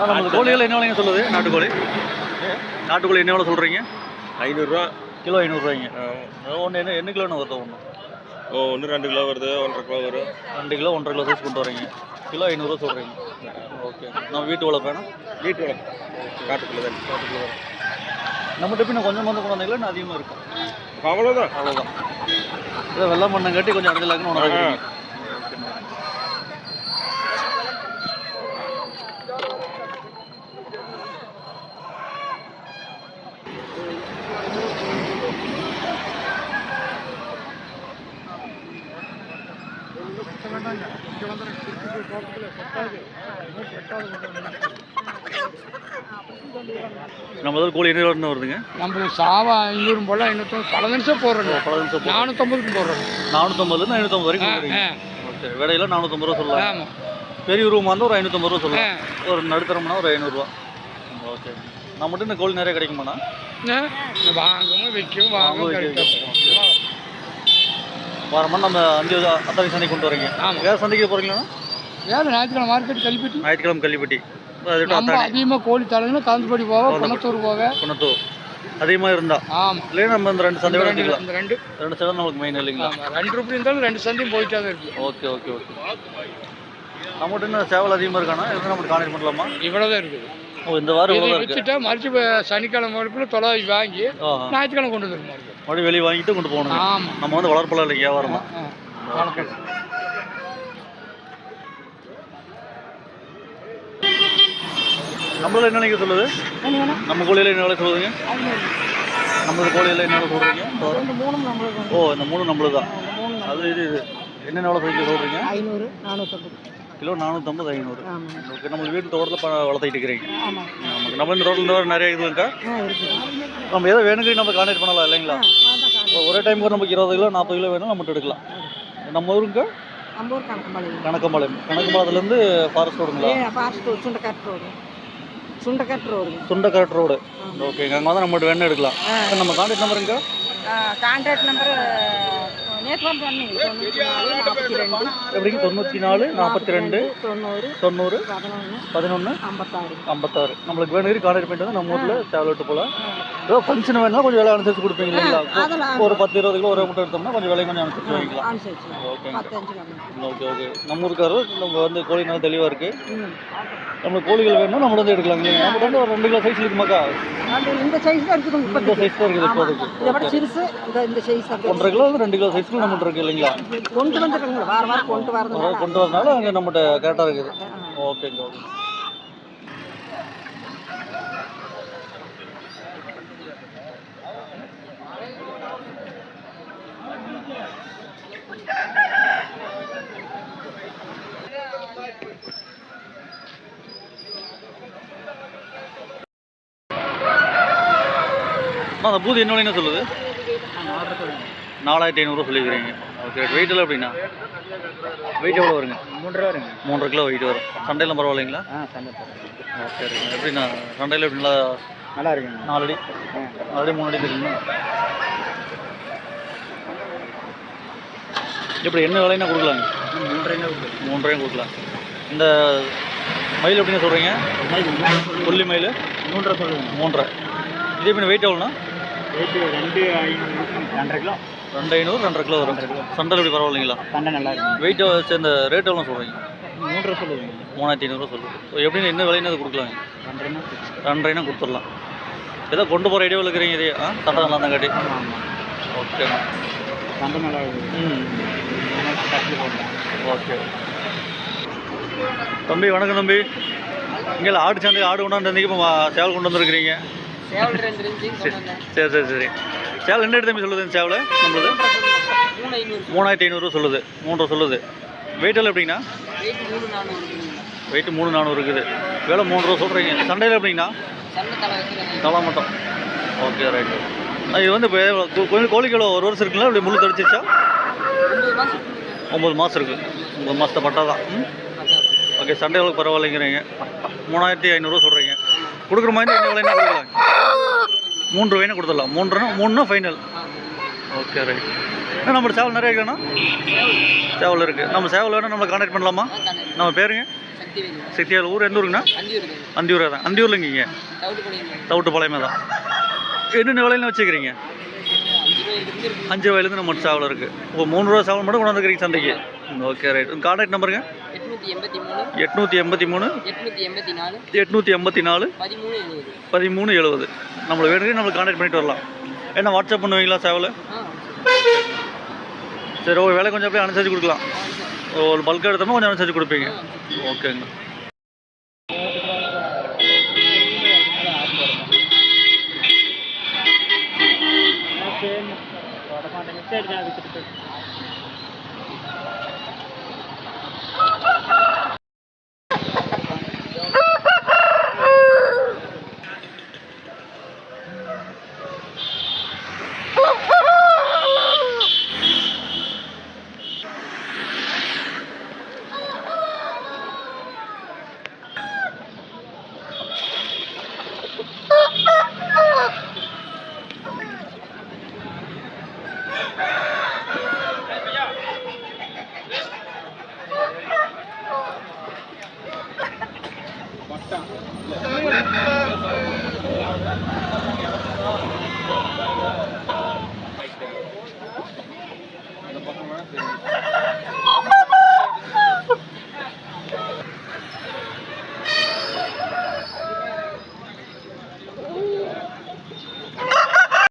நம்ம கோழிகள் என்ன விலைங்க சொல்லுது? நாட்டுக்கோழி. நாட்டுக்கோழி என்ன விலை சொல்கிறீங்க ஐநூறுரூவா. கிலோ ஐநூறுரூவாய்ங்க. ஒன்று என்ன என்ன கிலோன்னு வருது ஒன்று ஓ ஒன்று ரெண்டு கிலோ வருது ஒன்றரை கிலோ வரும். ரெண்டு கிலோ ஒன்றரை கிலோ சைஸ் கொண்டு வரீங்க. கிலோ ஐநூறுரூவா சொல்கிறீங்க ஓகே. நம்ம வீட்டு வளர்ப்பேனா வீட்டு வளர்ப்பு. காட்டுக்குள்ளே தான் நம்ம டிப்பி நான் கொஞ்சம் வந்து கொண்டு வந்தீங்களா இன்னும் அதிகமாக இருக்கும். அவ்வளோதான் அவ்வளோதான் இதை வெள்ளம் பண்ண கட்டி கொஞ்சம் இடத்துல ஒன்று முதல் கோழி என்ன வருதுங்க? நம்மளுக்கு சாவா ஐநூறு போல ஐநூற்றி பல நிமிஷம் போடுறோங்க. பல நிமிஷம். நானூற்றம்பதுக்கு போடுறோம் நானூற்றம்பதுலேருந்து ஐநூற்றம்பது வரைக்கும் ஓகே விடையில நானூற்றம்பது ரூபா சொல்லலாம். ஆமாம் பெரிய ரூம் வந்து ஒரு ஐநூற்றம்பது ரூபா சொல்லலாம். ஒரு நடுத்தரம்னா ஒரு ஐநூறுரூவா ஓகே நம்மகிட்ட இந்த கோழி நிறைய கிடைக்குமாண்ணா? வாங்கவும் வைக்கவும் வாங்கவும் வைக்கவும். வாரமாக நம்ம அஞ்சு அத்தனை சந்தைக்கு கொண்டு வரீங்க. வேறு சந்தைக்கு போகிறீங்களா வேறு ஞாயிற்றுக்கிழமை மார்க்கெட் கழிப்பிட்டு. ஞாயிற்றுக்கிழமை அத்தானி அதிகமாக கோழி தலைங்கன்னா காந்தப்படி போவேன் குணத்தூர் போவேன் குணத்தூர். அதிகமாக இருந்தா? ஆமாம் இல்லையா நம்ம இந்த ரெண்டு சந்தை ரெண்டு ரெண்டு. ரெண்டு சந்தை நமக்கு மெயின் இல்லைங்களா? ரெண்டு ரூபாய் இருந்தாலும் ரெண்டு சந்தையும் போயிட்டே தான் இருக்கு. Okay okay okay. நம்மகிட்ட இன்னும் சேவல் அதிகமாக இருக்கானா? இருந்தால் நம்ம கான்டாக்ட் பண்ணலாமா? இவ்வளோ தான் இருக்குது. இந்த வாரம் இவ்வளோ விற்றுட்டா மறுச்சு சனிக்கிழமை வரைக்கும் தொலை வாங்கி ஞாயிற்றுக்கிழமை கொண்டு வந்துடும் மறுபடியும் வெளியே வாங்கிட்டு கொண்டு போகணும் ஆமாம் நம்ம வந்து வளர்ப்பலாம் இல்லை வியாபாரம். தான் ஆ வணக்கம். நம்மள என்ன நீங்கள் சொல்லுது? நம்ம கோழியில் என்ன விலை சொல்லுதுங்க? நம்மளது கோழியில் என்ன விலை சொல்கிறீங்க ஓ இந்த மூணு நம்மளுது தான். அது இது இது. என்னென்ன விலை சொல்லி சொல்கிறீங்க ஐநூறு நானூற்றம்பது. கிலோ நானூற்றம்பது ஐநூறு. ஓகே நம்ம வீட்டு தோட்டத்தில் ப வளர்த்திட்டு இருக்கிறீங்க. நமக்கு நம்ம இந்த மாதிரி நிறைய இது இருக்கா? நம்ம எதோ வேணுங்கிறது நம்ம கான்டாக்ட் பண்ணலாம் இல்லைங்களா? ஒரே டைம் கூட நமக்கு இருபது கிலோ நாற்பது கிலோ வேணும் நம்மகிட்ட எடுக்கலாம். நம்ம அம்பூர் கணக்கம்பாளையம். கணக்கம்பாளையத்துலேருந்து forest ரோடுங்களா fast road Sundakkattu road Sundakkattu road Sundakkattu road ஓகேங்க அங்கே வந்து நம்மகிட்ட வேணும் எடுக்கலாம். நம்ம கான்டாக்ட் நம்பருங்க கான்ட்ராக்ட் நம்பர் நேற்று வந்து வந்தீங்க தொண்ணூற்றி நாலு நாற்பத்தி ரெண்டு. எப்படிங்க? தொண்ணூற்றி நாலு நாற்பத்தி ரெண்டு தொண்ணூறு தொண்ணூறு பதினொன்று ஐம்பத்தாறு. ஐம்பத்தாறு. நம்மளுக்கு வேணுங்கிற கான்டாக்ட் பண்ணிட்டு நம்ம ஊரில் சேவல் விட்டு போகலாம். ஏதோ ஃபங்க்ஷன் வேணும்னா கொஞ்சம் விலை அனுசரிச்சு கொடுப்பீங்க இல்லைங்களா ஒரு பத்து இருபது கிலோ ஒரு மூட்டை எடுத்தோம்னா கொஞ்சம் விலை கொஞ்சம் அனுசரிச்சு அனுசரிச்சு ஓகேங்க. Okay okay. நம்ம ஊருக்காரரு நம்ம வந்து கோழி நல்லா தெளிவாக இருக்குது நம்மளுக்கு கோழிகள் வேணும்னா நம்ம வந்து எடுக்கலாம். இல்லைங்க நம்மகிட்ட வந்து ஒரு ரெண்டு கிலோ சைஸ் இருக்குமாக்கா? இந்த சைஸ் தான் இருக்குது இந்த சைஸ் தான் இருக்குது இப்போதைக்கு. இதை விட சிறுசு இந்த இந்த சைஸ் தான் ஒன்றரை கிலோ ரெண்டு கிலோ சைஸ்க்கு நம்மகிட்ட இருக்கு இல்லைங்களா? கொண்டு வந்துருக்கீங்களா வார வாரம் கொண்டு வரதுனால. கொண்டு வரனால அங்கே நம்மகிட்ட கரெக்டாக இருக்குது. ஓகேங்க ஓகே. அம்மா, அந்த பூதி என்ன விலைன்னு சொல்லுது? நாலாயிரத்தி ஐநூறுரூவா சொல்லிக்கிறீங்க ஓகே வெயிட் எல்லாம் எப்படின்னா வெயிட் எவ்வளோ வருங்க? மூன்றரை வருங்க. மூன்றரை கிலோ வெயிட் வரும். சண்டையெல்லாம் பரவாயில்லைங்களா? ஆ சண்டை ஓகே எப்படிண்ணா? சண்டையில் எப்படி நல்லா நல்லா இருக்குங்க. நாலு அடி நாலு அடி மூணு அடி தெரியுமா? எப்படி என்ன விலைன்னா கொடுக்கலாங்க? மூன்றரை மூன்றையும் கொடுக்கலாம். இந்த மயில் எப்படிங்க சொல்கிறீங்க கொல்லி மயில் மூன்றரை சொல்லுங்க. மூன்றரை. இதே எப்படி வெயிட் எவ்வளோண்ணா? ரேட்டு ரெண்டு ஐநூறு. ரெண்டரை கிலோ? ரெண்டு ஐநூறு ரெண்டரை கிலோ வரும். சண்டை எப்படி பரவாயில்லைங்களா? சண்டை நல்லா இருக்குங்க வெயிட் இந்த ரேட் எவ்வளோ சொல்கிறீங்க மூன்றரை சொல்லுங்க மூணாயிரத்தி ஐநூறுரூவா சொல்லுது எப்படின்னு என்ன விலைன்னு அது கொடுக்கலாங்க? ரெண்டரைனா ரெண்டரைனா கொடுத்துடலாம். ஏதோ கொண்டு போகிற ஐடியாவில் இருக்கிறீங்க இதே. ஆ சட்டை நல்லா தான் காட்டி. ஓகே சண்டை நல்லா ம். ஓகே தம்பி வணக்கம் தம்பி. இங்கே ஆடு சந்தை ஆடு கொண்டாந்து இப்போ சேவல் கொண்டு வந்துருக்கிறீங்க. சரி சரி சரி சரி. சேவல் என்ன தம்பி சொல்லுது இந்த சேவல்? நம்மளுது? மூணாயிரத்தி ஐநூறுரூவா சொல்லுது. மூன்றரை சொல்லுது. வெயிட் எல்லாம் எப்படிங்கண்ணா? ரேட்டு மூணு நானூறு வெயிட் மூணு நானூறு இருக்குது. வேலை மூணு ரூபா சொல்கிறீங்க சண்டையில் எப்படிங்கண்ணா? சண்டை தலை மட்டும். ஓகே ரைட்டு இது வந்து இப்போ கொஞ்சம் கோழிக்கு எவ்வளோ ஒரு வருஷம் இருக்குங்களா? இப்படி முள்ளு தடிச்சிச்சா ஒம்பது மாதம் இருக்குது ஒம்பது மாதத்தை பட்டா தான். ம்? ஓகே சண்டே அளவுக்கு பரவாயில்லைங்கிறீங்க. மூணாயிரத்தி ஐநூறுரூவா சொல்கிறீங்க கொடுக்குற மாதிரி என்ன விலைன்னா கொடுக்கலாம். மூன்று ரூபாய்னு கொடுத்துடலாம். மூன்றுனா மூணுனா ஃபைனல் ஓகே ரைட் நம்ம சேவல் நிறைய இருக்குண்ணா சேவல் இருக்குது நம்ம சேவல் வேணால் நம்மளை கான்டாக்ட் பண்ணலாமா? நம்ம பேருங்க? சக்தியால் ஊர் எந்த ஊருங்கண்ணா? அந்தியூரா தான். அந்தியூரில் இங்கே. தவிட்டு பாளையமே தான். என்னென்ன விலையில வச்சுக்கிறீங்க? அஞ்சு ரூபாயிலேருந்து நம்ம சேவல் இருக்குது இப்போ மூணு ரூபா சேவல் மட்டும் கொண்டு வந்துக்கிறீங்க சந்தைக்கு. ஓகே ரைட் உங்கள் கான்டாக்ட் நம்பருங்க எட்நூற்றி எண்பத்தி மூணு. எட்நூற்றி எண்பத்தி மூணு. எட்நூற்றி எண்பத்தி நாலு. எட்நூற்றி எண்பத்தி நாலு. பதிமூணு எழுபது பதிமூணு எழுபது நம்மளை வேணுங்க நம்மளுக்கு கான்டாக்ட் பண்ணிட்டு வரலாம். என்ன வாட்ஸ்அப் பண்ணுவீங்களா சேவல்? சரி ஒரு வேலை கொஞ்சம் அப்படியே அனுசரிச்சு கொடுக்கலாம். ஒரு பல்க் எடுத்தோம்னா கொஞ்சம் அனுசரிச்சு கொடுப்பீங்க. ஓகேங்க